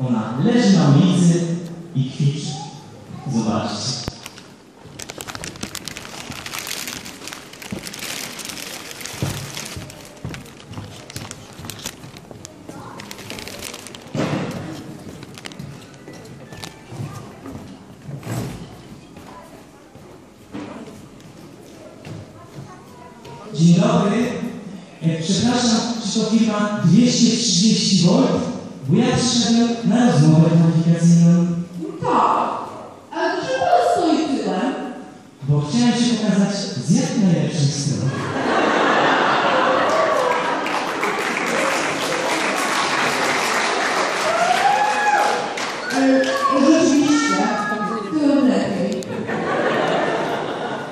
Ona leży na ulicy i kwiczy. Zobaczcie. Dzień dobry. E, Przepraszam, czy to firma 230 V? Bo ja przyszedłem na rozmowę kwalifikacyjną, Tak, ale dlaczego pan stoi tyłem? bo chciałem się pokazać z jak najlepszej strony. E, Rzeczywiście, tyłem lepiej.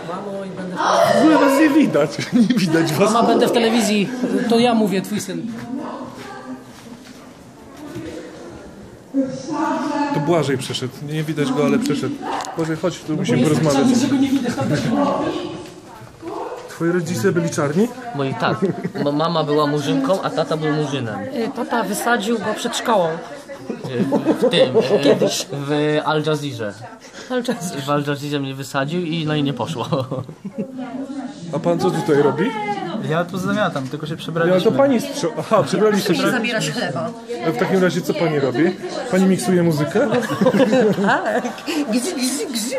Mamo, i będę W ogóle was nie widać. Nie widać was. Mama, będę w telewizji. To ja mówię, twój syn. To Błażej przeszedł. Nie widać go, ale przeszedł. Błażej, chodź, tu musimy porozmawiać. że go nie widać. Twoi rodzice byli czarni? Moi tak, bo mama była murzynką, a tata był murzynem. Tata wysadził go przed szkołą. W tym, Kiedyś. w Al Jazeerze. Czas. W Al Jazeerze mnie wysadził i no i nie poszło. A pan co tutaj robi? Ja tu zamiatam, tylko się Ja, przebraliśmy. to pani sprząta. Aha, przebraliście się. Zabierasz chleba. A W takim razie co pani robi? Pani miksuje muzykę? Tak. Gzy, gzy, gzy.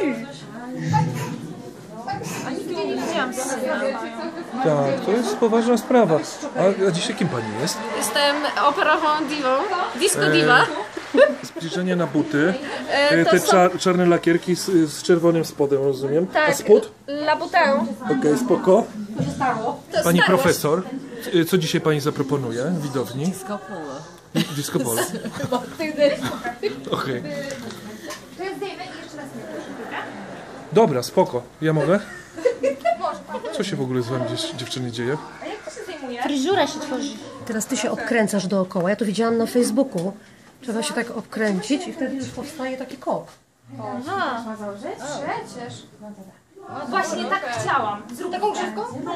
Tak, to jest poważna sprawa. A, a dzisiaj kim pani jest? Jestem operową diwą, disco diva. Zbliżenie na buty. E, E, to Te są- czar czarne lakierki z, z czerwonym spodem, rozumiem. A Tak, spód? Labutę. Okej, spoko. To Pani profesor, e, co dzisiaj pani zaproponuje widowni? Disco polo. Disco polo. Okej. To jest David i jeszcze raz nie Dobra, spoko. Ja mogę? Co się w ogóle z wami dziew- dziewczyny dzieje? Fryzura się tworzy. Teraz ty się obkręcasz dookoła. Ja to widziałam na Facebooku. Trzeba się tak obkręcić i wtedy już powstaje taki kok. Aha. Przecież. Właśnie tak chciałam. Zrób taką grzywką? No,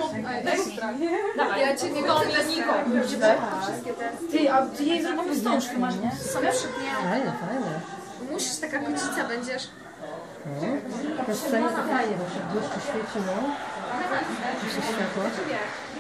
Dawaj. Ja cię nie tyle niko. Ty, a ty jej zrobimy wstążkę, masz sobie przypnie. Fajne, fajne. Musisz taka kocica będziesz. Scenie to fajnie, bo się błyszczy świeci, no. Jeszcze światło.